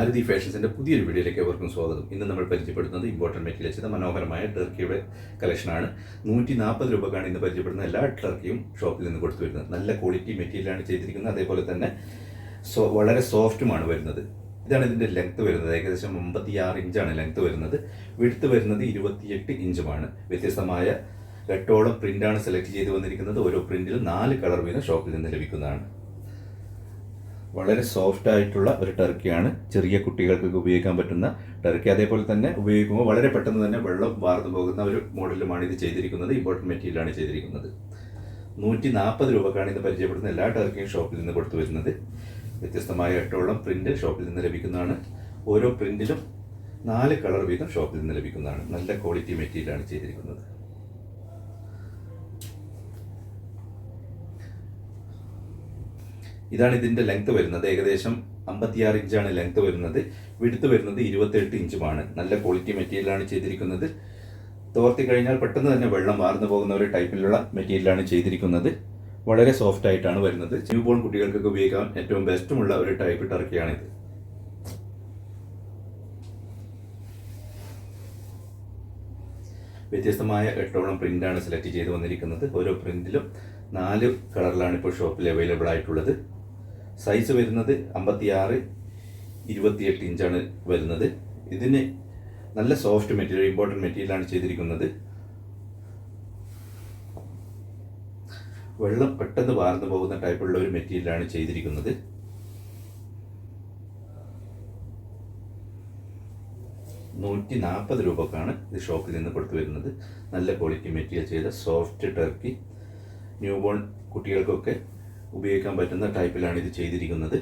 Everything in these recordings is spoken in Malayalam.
ആരതി ഫാഷൻസിന്റെ പുതിയൊരു വീഡിയോയിലേക്ക് അവർക്കും സ്വാഗതം. ഇന്ന് നമ്മൾ പരിചയപ്പെടുത്തുന്നത് ഇമ്പോർട്ടന്റ് മെറ്റീരിയൽ ചെയ്ത മനോഹരമായ ടർക്കിയുടെ കളക്ഷനാണ് നൂറ്റി നാൽപ്പത് രൂപക്കാണ് ഇന്ന് പരിചയപ്പെടുന്ന എല്ലാ ടർക്കിയും ഷോപ്പിൽ നിന്ന് കൊടുത്തു വരുന്നത്. നല്ല ക്വാളിറ്റി മെറ്റീരിയലാണ് ചെയ്തിരിക്കുന്നത്. അതേപോലെ തന്നെ സോ വളരെ സോഫ്റ്റുമാണ് വരുന്നത്. ഇതാണ് ഇതിന്റെ ലെങ്ത് വരുന്നത്. ഏകദേശം അമ്പത്തി ആറ് ഇഞ്ചാണ് ലെങ്ത് വരുന്നത്. വിടുത്ത് വരുന്നത് ഇരുപത്തിയെട്ട് ഇഞ്ചുമാണ് വ്യത്യസ്തമായ എട്ടോളം പ്രിന്റാണ് സെലക്ട് ചെയ്ത് വന്നിരിക്കുന്നത്. ഓരോ പ്രിന്റിലും നാല് കളർ വീതം ഷോപ്പിൽ നിന്ന് ലഭിക്കുന്നതാണ്. വളരെ സോഫ്റ്റ് ആയിട്ടുള്ള ഒരു ടർക്കിയാണ് ചെറിയ കുട്ടികൾക്കൊക്കെ ഉപയോഗിക്കാൻ പറ്റുന്ന ടർക്കി അതേപോലെ തന്നെ ഉപയോഗിക്കുമ്പോൾ വളരെ പെട്ടെന്ന് തന്നെ വെള്ളം വാർന്നു പോകുന്ന ഒരു മോഡലുമാണ് ഇത് ചെയ്തിരിക്കുന്നത്. ഇമ്പോർട്ടന്റ് മെറ്റീരിയലാണ് ചെയ്തിരിക്കുന്നത്. നൂറ്റി നാൽപ്പത് രൂപക്കാണ് ഇത് പരിചയപ്പെടുന്ന എല്ലാ ടർക്കിയും ഷോപ്പിൽ നിന്ന് കൊടുത്തു വരുന്നത്. വ്യത്യസ്തമായ എട്ടോളം പ്രിന്റ് ഷോപ്പിൽ നിന്ന് ലഭിക്കുന്നതാണ്. ഓരോ പ്രിന്റിലും നാല് കളർ വീതം ഷോപ്പിൽ നിന്ന് ലഭിക്കുന്നതാണ്. നല്ല ക്വാളിറ്റി മെറ്റീരിയലാണ് ചെയ്തിരിക്കുന്നത്. ഇതാണ് ഇതിന്റെ ലെങ്ത് വരുന്നത്. ഏകദേശം അമ്പത്തിയാറ് ഇഞ്ചാണ് ലെങ്ത് വരുന്നത്. വിടുത്ത് വരുന്നത് ഇരുപത്തെട്ട് ഇഞ്ചുമാണ് നല്ല ക്വാളിറ്റി മെറ്റീരിയലാണ് ചെയ്തിരിക്കുന്നത്. തോർത്തി കഴിഞ്ഞാൽ പെട്ടെന്ന് തന്നെ വെള്ളം വാർന്നു പോകുന്ന ഒരു ടൈപ്പിലുള്ള മെറ്റീരിയലാണ് ചെയ്തിരിക്കുന്നത്. വളരെ സോഫ്റ്റ് ആയിട്ടാണ് വരുന്നത്. ന്യൂ ബോൺ കുട്ടികൾക്കൊക്കെ ഉപയോഗിക്കാൻ ഏറ്റവും ബെസ്റ്റുമുള്ള ഒരു ടൈപ്പ് ടർക്കിയാണിത്. വ്യത്യസ്തമായ എട്ടോളം പ്രിന്റാണ് സെലക്ട് ചെയ്ത് വന്നിരിക്കുന്നത്. ഓരോ പ്രിന്റിലും നാല് കളറിലാണ് ഇപ്പോൾ ഷോപ്പിൽ അവൈലബിൾ ആയിട്ടുള്ളത്. സൈസ് വരുന്നത് അമ്പത്തിയാറ് ഇരുപത്തിയെട്ട് ഇഞ്ചാണ് വരുന്നത്. ഇതിന് നല്ല സോഫ്റ്റ് മെറ്റീരിയൽ ഇമ്പോർട്ടന്റ് മെറ്റീരിയലാണ് ചെയ്തിരിക്കുന്നത്. വെള്ളം പെട്ടെന്ന് വാർന്നു പോകുന്ന ടൈപ്പുള്ള ഒരു മെറ്റീരിയലാണ് ചെയ്തിരിക്കുന്നത്. നൂറ്റി നാൽപ്പത് രൂപക്കാണ് ഇത് ഷോപ്പിൽ നിന്ന് കൊടുത്തു വരുന്നത്. നല്ല ക്വാളിറ്റി മെറ്റീരിയൽ ചെയ്ത സോഫ്റ്റ് ടർക്കി ന്യൂ ബോൺ കുട്ടികൾക്കൊക്കെ ഉപയോഗിക്കാൻ പറ്റുന്ന ടൈപ്പിലാണ് ഇത് ചെയ്തിരിക്കുന്നത്.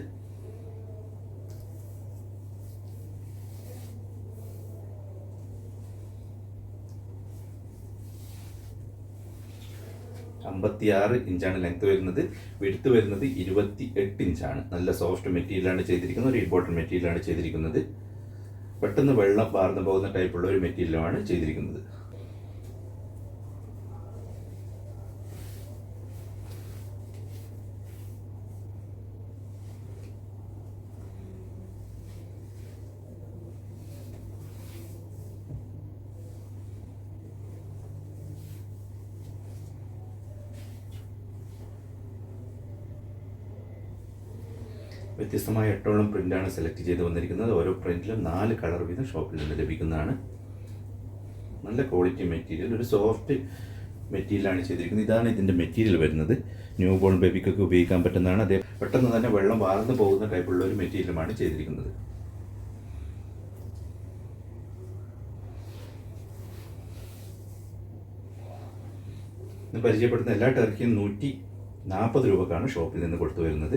അമ്പത്തിയാറ് ഇഞ്ചാണ് ലെങ്ത് വരുന്നത്. വിടുത്ത് വരുന്നത് ഇരുപത്തി എട്ട് ഇഞ്ചാണ്. നല്ല സോഫ്റ്റ് മെറ്റീരിയലാണ് ചെയ്തിരിക്കുന്നത്. ഒരു ഇമ്പോർട്ടന്റ് മെറ്റീരിയലാണ് ചെയ്തിരിക്കുന്നത്. പെട്ടെന്ന് വെള്ളം വാർന്നു പോകുന്ന ടൈപ്പുള്ള ഒരു മെറ്റീരിയലാണ് ചെയ്തിരിക്കുന്നത്. വ്യത്യസ്തമായ എട്ടോളം പ്രിന്റാണ് സെലക്ട് ചെയ്ത് വന്നിരിക്കുന്നത്. ഓരോ പ്രിന്റിലും നാല് കളർ വീതം ഷോപ്പിൽ നിന്ന് ലഭിക്കുന്നതാണ്. നല്ല ക്വാളിറ്റി മെറ്റീരിയൽ ഒരു സോഫ്റ്റ് മെറ്റീരിയലാണ് ചെയ്തിരിക്കുന്നത്. ഇതാണ് ഇതിന്റെ മെറ്റീരിയൽ വരുന്നത്. ന്യൂ ബോൺ ബേബിക്കൊക്കെ ഉപയോഗിക്കാൻ പറ്റുന്നതാണ്. അതേ പെട്ടെന്ന് തന്നെ വെള്ളം വാർന്നു പോകുന്ന ടൈപ്പുള്ള ഒരു മെറ്റീരിയലുമാണ് ചെയ്തിരിക്കുന്നത്. പരിചയപ്പെടുന്ന എല്ലാ ടർക്കിയും നൂറ്റി നാൽപ്പത് രൂപക്കാണ് ഷോപ്പിൽ നിന്ന് കൊടുത്തു വരുന്നത്.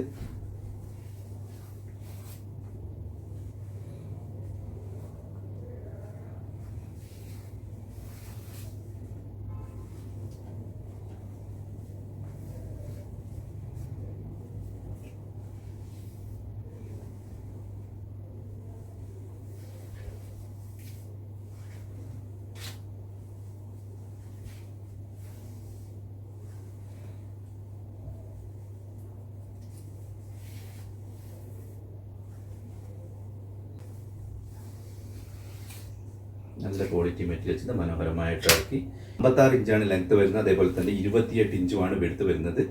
നല്ല ക്വാളിറ്റി മെറ്റീരിയൽ ചെയ്ത മനോഹരമായ ടർക്കി അമ്പത്താറ് ഇഞ്ചാണ് ലെങ്ത് വരുന്നത്. അതേപോലെ തന്നെ ഇരുപത്തിയെട്ട് ഇഞ്ചുമാണ് വെടുത്ത് വരുന്നത്.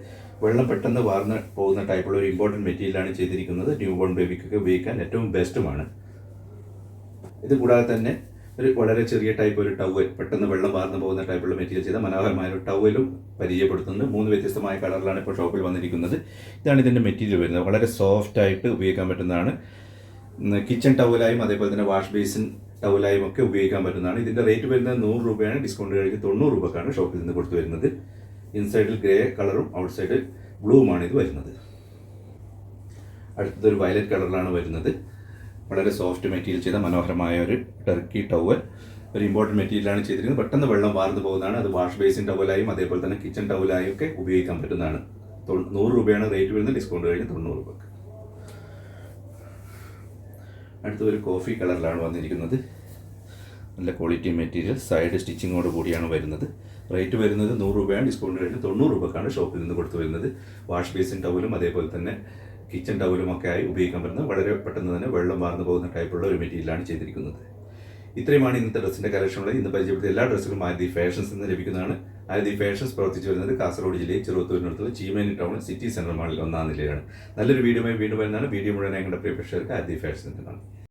വെള്ളം പെട്ടെന്ന് വാർന്ന് പോകുന്ന ടൈപ്പുള്ള ഒരു ഇമ്പോർട്ടന്റ് മെറ്റീരിയലാണ് ചെയ്തിരിക്കുന്നത്. ന്യൂ ബോൺ ബേബിക്കൊക്കെ ഉപയോഗിക്കാൻ ഏറ്റവും ബെസ്റ്റുമാണ് ഇത് കൂടാതെ തന്നെ ഒരു വളരെ ചെറിയ ടൈപ്പ് ഒരു ടവൽ പെട്ടെന്ന് വെള്ളം വാർന്നു പോകുന്ന ടൈപ്പുള്ള മെറ്റീരിയൽ ചെയ്ത മനോഹരമായ ഒരു ടവലും പരിചയപ്പെടുത്തുന്നുണ്ട്. മൂന്ന് വ്യത്യസ്തമായ കളറിലാണ് ഇപ്പോൾ ഷോപ്പിൽ വന്നിരിക്കുന്നത്. ഇതാണ് ഇതിന്റെ മെറ്റീരിയൽ വരുന്നത്. വളരെ സോഫ്റ്റ് ആയിട്ട് ഉപയോഗിക്കാൻ പറ്റുന്നതാണ്. കിച്ചൺ ടവലായും അതേപോലെ തന്നെ വാഷ് ബേസിൻ ടവലായും ഒക്കെ ഉപയോഗിക്കാൻ പറ്റുന്നതാണ്. ഇതിന്റെ റേറ്റ് വരുന്നത് നൂറ് രൂപയാണ്. ഡിസ്കൗണ്ട് കഴിഞ്ഞ് തൊണ്ണൂറ് രൂപക്കാണ് ഷോപ്പിൽ നിന്ന് കൊടുത്തു വരുന്നത്. ഇൻസൈഡിൽ ഗ്രേ കളറും ഔട്ട് സൈഡിൽ ബ്ലൂവുമാണ് ഇത് വരുന്നത്. അടുത്തതൊരു വയലറ്റ് കളറിലാണ് വരുന്നത്. വളരെ സോഫ്റ്റ് മെറ്റീരിയൽ ചെയ്ത മനോഹരമായ ഒരു ടർക്കി ടവൽ ഒരു ഇമ്പോർട്ടന്റ് മെറ്റീരിയലാണ് ചെയ്തിരിക്കുന്നത്. പെട്ടെന്ന് വെള്ളം വാർന്നു പോകുന്നതാണ്. അത് വാഷ് ബേസിൻ ടവലായും അതേപോലെ തന്നെ കിച്ചൺ ടവലായും ഒക്കെ ഉപയോഗിക്കാൻ പറ്റുന്നതാണ്. നൂറ് രൂപയാണ് റേറ്റ് വരുന്നത്. ഡിസ്കൗണ്ട് കഴിഞ്ഞ് തൊണ്ണൂറ് രൂപക്ക്. അടുത്ത ഒരു കോഫി കളറിലാണ് വന്നിരിക്കുന്നത്. നല്ല ക്വാളിറ്റി മെറ്റീരിയൽ സൈഡ് സ്റ്റിച്ചിങ്ങോട് കൂടിയാണ് വരുന്നത്. റേറ്റ് വരുന്നത് നൂറ് രൂപയാണ് ഡിസ്കൗണ്ട് റേറ്റ് തൊണ്ണൂറ് രൂപക്കാണ് ഷോപ്പിൽ നിന്ന് കൊടുത്തു വരുന്നത്. വാഷ് ബേസിൻ ടവലും അതേപോലെ തന്നെ കിച്ചൺ ടവലും ഒക്കെ ആയി ഉപയോഗിക്കാൻ പറ്റുന്ന വളരെ പെട്ടെന്ന് തന്നെ വെള്ളം വാർന്നു പോകുന്ന ടൈപ്പുള്ള ഒരു മെറ്റീരിയലാണ് ചെയ്തിരിക്കുന്നത്. ഇത്രയുമാണ് ഇന്നത്തെ ഡ്രസ്സിന്റെ കളക്ഷനുള്ളത് ഇന്ന് പരിചയപ്പെടുത്തിയ എല്ലാ ഡ്രസ്സുകളും ആദ്യ ഫാഷൻസ് നിന്ന് ലഭിക്കുന്നതാണ്. ആദ്യ ഫാഷൻസ് പ്രവർത്തിച്ചു വരുന്നത് കാസർഗോഡ് ജില്ലയിൽ ചെറുത്തൂരിനടുത്തുള്ള ചീമേനി ടൗൺ സിറ്റി സെൻട്രൽ മാളിൽ ഒന്നാം നിലയിലാണ്. നല്ലൊരു വീഡിയോ വീണ്ടും വരുന്നതാണ്. വീഡിയോ മുഴുവൻ ഞങ്ങളുടെ പ്രിയപ്പെട്ടവർക്ക് പ്രേക്ഷകർക്ക് ആദ്യ ഫാഷൻസ് എന്നാണ്